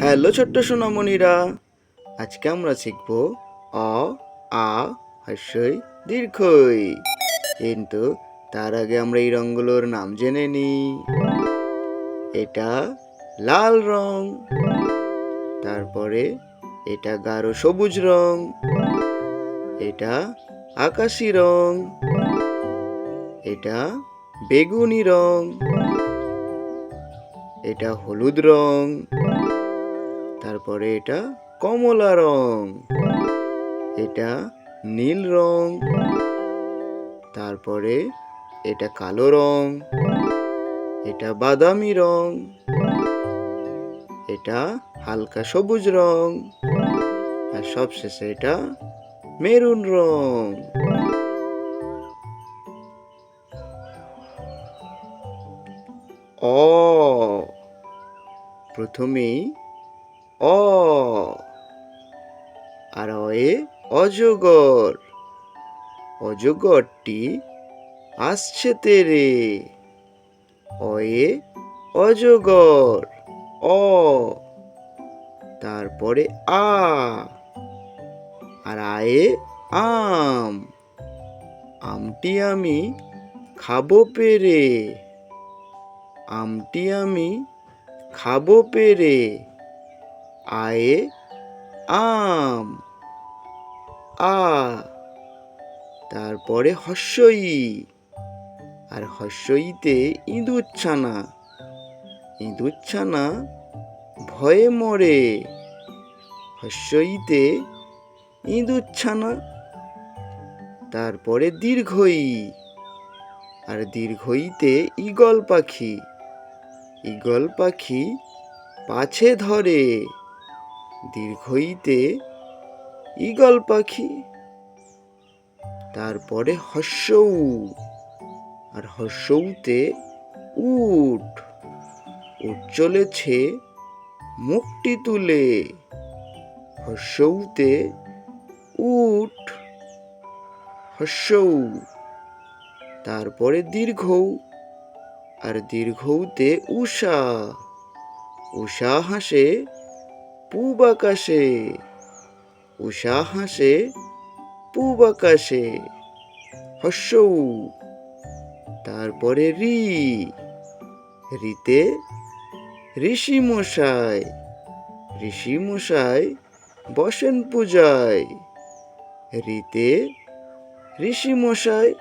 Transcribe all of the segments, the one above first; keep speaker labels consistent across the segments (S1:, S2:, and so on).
S1: Hello ছোট্ট সোনামণিরা। আজকে আমরা শিখব অ, আ হস্যই দীর্ঘই। কিন্তু তার আগে আমরা এই রঙগুলোর নাম জেনে নিই। এটা লাল রং। তারপরে এটা গাঢ় সবুজ রং। এটা আকাশি রং। এটা বেগুনি রং। এটা হলুদ রং। তারপরে এটা কমলা রং। এটা নীল রং। তারপরে এটা কালো রং। এটা বাদামি রং। এটা হালকা সবুজ রং। আর সবশেষে এটা মেরুন রং। অ। প্রথমেই অ। আর এ অজগর। অজগরটি আসছে তেরে। অয়ে অজগর। অ। তারপরে আ। আর আয়ে আম। আমটি আমি খাব পেরে। আমটি আমি খাব পেরে। আয়ে আম। আ। তারপরে হস্যই। আর হস্যইতে ইঁদুর ছানা ইঁদুর ছানা ভয়ে মরে। হস্যইতে ইঁদুর ছানা তারপরে দীর্ঘই। আর দীর্ঘইতে ঈগল পাখি। ঈগল পাখি পাছে ধরে। দীর্ঘইতে ঈগল পাখি। তারপরে হস্যৌ আর হস্যৌতে উট। উট চলেছে মুখটি তুলে। হস্যৌতে উট। হস্যৌ তারপরে দীর্ঘৌ, আর দীর্ঘৌতে উষা উষা হাসে পূব আকাশে উষা হাসে পূব আকাশে হস্যৌ তারপরে রি। রিতে ঋষি মশাই ঋষি মশাই বসেন পূজায়। রিতে ঋষি মশাই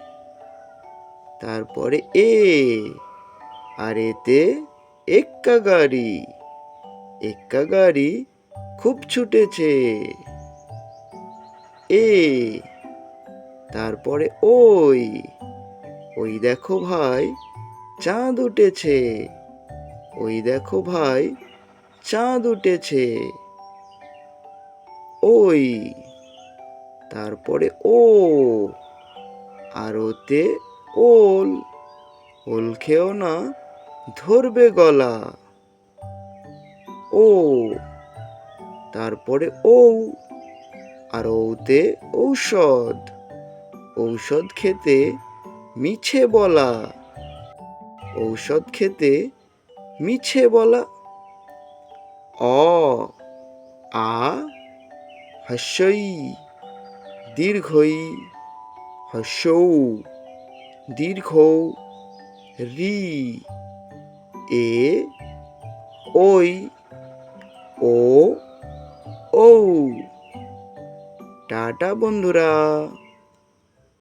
S1: তারপরে এ। আর এতে এক্কা গাড়ি এক্কা গাড়ি খুব ছুটেছে। এ, তারপরে ওই ওই দেখো ভাই, চাঁদ উঠেছে। ওই দেখো ভাই, চাঁদ উঠেছে। ওই, তারপরে ও আর ওতে ওল ওল খেও না, ধরবে গলা। ও তারপরে ঔ, আর ঔতে ঔষধ। ঔষধ খেতে মিছে বলা। ঔষধ খেতে মিছে বলা। অ, আ, হস্যই, দীর্ঘই, হস্যৌ, দীর্ঘ, রি, এ ওই ও ও টাটা বন্ধুরা।